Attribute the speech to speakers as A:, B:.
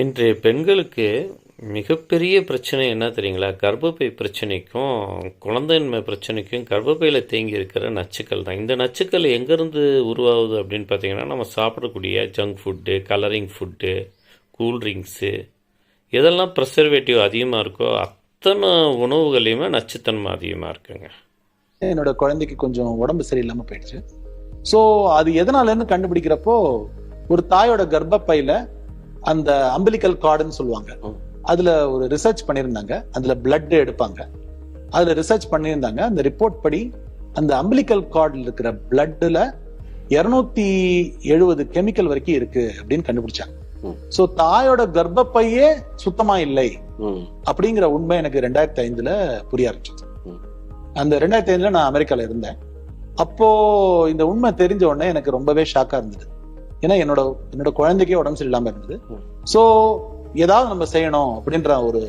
A: இன்றைய பெண்களுக்கு மிகப்பெரிய பிரச்சனை என்ன தெரியுங்களா? கர்ப்பப்பை பிரச்சனைக்கும் குழந்தையின்மை பிரச்சனைக்கும் கர்ப்பப்பையில் தேங்கி இருக்கிற நச்சுக்கள் தான். இந்த நச்சுக்கள் எங்கேருந்து உருவாகுது அப்படின்னு பார்த்தீங்கன்னா நம்ம சாப்பிடக்கூடிய junk food colouring food cool drinks எதெல்லாம் ப்ரெசர்வேட்டிவ் அதிகமாக இருக்கோ அத்தனை உணவுகளையுமே நச்சுத்தன்மை அதிகமாக இருக்குங்க.
B: என்னோட குழந்தைக்கு கொஞ்சம் உடம்பு சரியில்லாமல் போயிடுச்சு. ஸோ அது எதனாலன்னு கண்டுபிடிக்கிறப்போ ஒரு தாயோட கர்ப்பப்பையில் அந்த அம்பிலிக்கல் கார்டுன்னு சொல்லுவாங்க. அதுல ஒரு ரிசர்ச் பண்ணியிருந்தாங்க. அதுல பிளட் எடுப்பாங்க. அதுல ரிசர்ச் பண்ணியிருந்தாங்க. அந்த ரிப்போர்ட் படி அந்த அம்பிலிக்கல் கார்டில் இருக்கிற பிளட்ல இருநூத்தி எழுபது கெமிக்கல் வரைக்கும் இருக்கு அப்படின்னு கண்டுபிடிச்சாங்க. சோ தாயோட கர்ப்பப்பையே சுத்தமா இல்லை அப்படிங்கிற உண்மை எனக்கு ரெண்டாயிரத்தி ஐந்துல புரிய ஆரம்பிச்சது. அந்த ரெண்டாயிரத்தி ஐந்துல நான் அமெரிக்கால இருந்தேன். அப்போ இந்த உண்மை தெரிஞ்ச உடனே எனக்கு ரொம்பவே ஷாக்கா இருந்தது. ஏன்னா என்னோட என்னோட குழந்தைக்கே உடம்பு சரியில்லாம இருந்தது. சோ ஏதாவது நம்ம செய்யணும் அப்படின்ற ஒரு